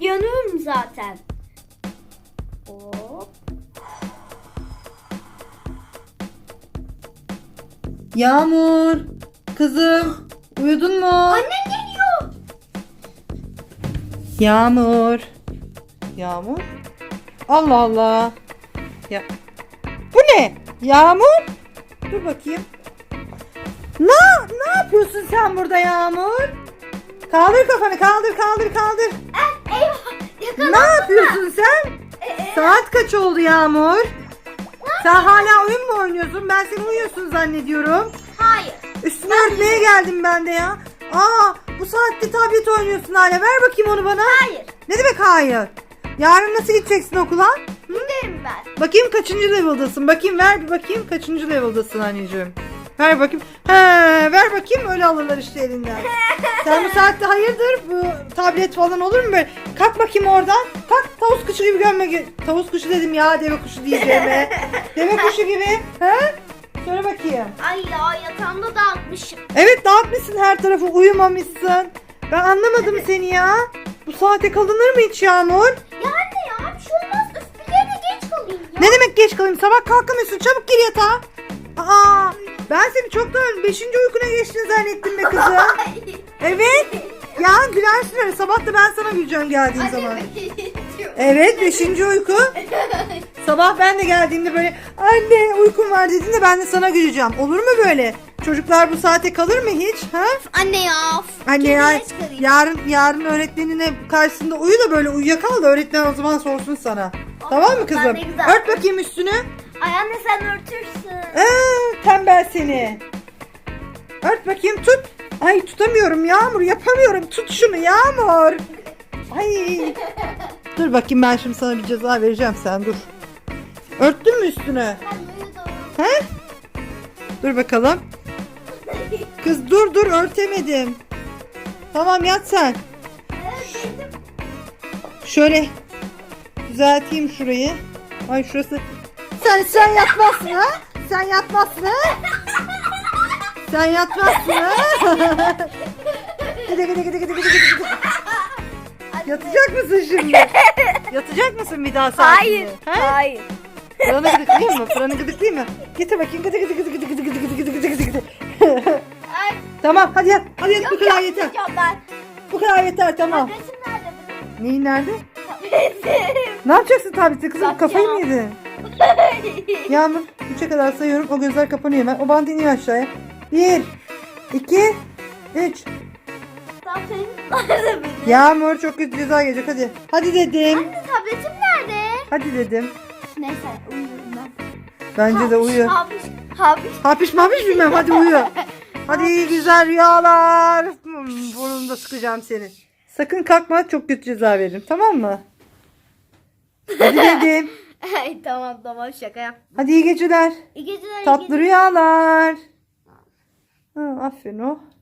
yanıyorum zaten. Hop. Yağmur. Kızım. Uyudun mu? Annem geliyor. Yağmur. Yağmur. Allah Allah. Ya. Bu ne? Yağmur. Dur bakayım. Ne, ne yapıyorsun sen burada Yağmur? Kaldır kafanı kaldır kaldır kaldır. Yakalandım. Ne yapıyorsun sen? Saat kaç oldu Yağmur? Sen hala oyun mu oynuyorsun? Ben seni uyuyorsun zannediyorum. Hayır. Üstünü örtmeye geldim ben de ya. Aa bu saatte tablet oynuyorsun hala. Ver bakayım onu bana. Hayır. Ne demek hayır? Yarın nasıl gideceksin okula? Giderim ben. Bakayım kaçıncı level'dasın? Bakayım ver bir bakayım kaçıncı level'dasın anneciğim. Ver bakayım. He, ver bakayım öyle alırlar işte elinden. Sen bu saatte hayırdır? Bu tablet falan olur mu böyle? Kalk bakayım oradan. Kalk tavus kuşu gibi gömme. ge- Tavus kuşu dedim ya deve kuşu diyeceğime. deve kuşu gibi. He? Söyle bakayım. Ay ya yatağımda dağıtmışım. Evet dağıtmışsın her tarafı uyumamışsın. Ben anlamadım seni ya. Bu saate kalınır mı hiç Yağmur? Ya anne ya bir şey olmaz. Yere geç kalayım ya. Ne demek geç kalayım? Sabah kalkamıyorsun. Çabuk gir yatağa. Aa, ben seni çoktan 5. uykuna geçtin zannettim be kızım. Evet. Ya gülersin öyle. Sabah da ben sana güleceğim geldiğim zaman. Evet 5. uyku. Sabah ben de geldiğimde böyle anne uykum var dediğinde ben de sana güleceğim. Olur mu böyle? Çocuklar bu saate kalır mı hiç? Ha? Anne ya. Anne ya yarın yarın öğretmenine karşısında uyu da böyle uyuyakal da öğretmen o zaman sorsun sana. Tamam mı kızım? Ört bakayım üstünü. Ay anne sen örtürsün. Aa, tembel seni. Ört bakayım tut. Ay tutamıyorum Yağmur yapamıyorum. Tut şunu Yağmur. Ay. Dur bakayım ben şimdi sana bir ceza vereceğim sen dur. Örttün mü üstünü? He? Dur bakalım. Kız dur dur örtemedim. Tamam yat sen. Şöyle düzelteyim şurayı. Ay şurası. Sen sen yatmazsın ha? Sen yatmazsın ha? Sen yatmazsın ha? Gide gide gide gide gide gide gide. Yatacak mısın şimdi? Yatacak mısın bir daha saatinde? Hayır. Ha? Hayır. Fıranı gıdıklayayım mı? Fıranı gıdıklayayım mı? Getir bakayım. Gıdı gıdı gıdı gıdı gıdı gıdı gıdı gıdı gıdı gıdı. Ay. Tamam hadi yat. Hadi yat bu kadar yeter. Ya ben. Bu kadar yeter tamam. Tabletim nerede benim? Neyin nerede? Tabletim. Ne yapacaksın tableti kızım? Kafayı mı yedin? Yağmur 3'e kadar sayıyorum. O gözler kapanıyor hemen. O bant iniyor aşağıya. 1 2 3 Tabletim nerede benim? Yağmur çok kötü ceza gelecek hadi. Hadi dedim. Anne tabletim nerede? Hadi dedim. Neyse uyuyorum ben. Bence de uyu. Habiş. Habiş. Hapiş mapiş bilmem hadi uyu. Hadi iyi güzel rüyalar. Hmm, Burnunda sıkacağım seni. Sakın kalkma çok kötü ceza veririm tamam mı? Hadi dedim. Ay tamam tamam şaka yap. Hadi iyi geceler. İyi geceler. iyi Tatlı geceler. rüyalar. Ha, aferin o.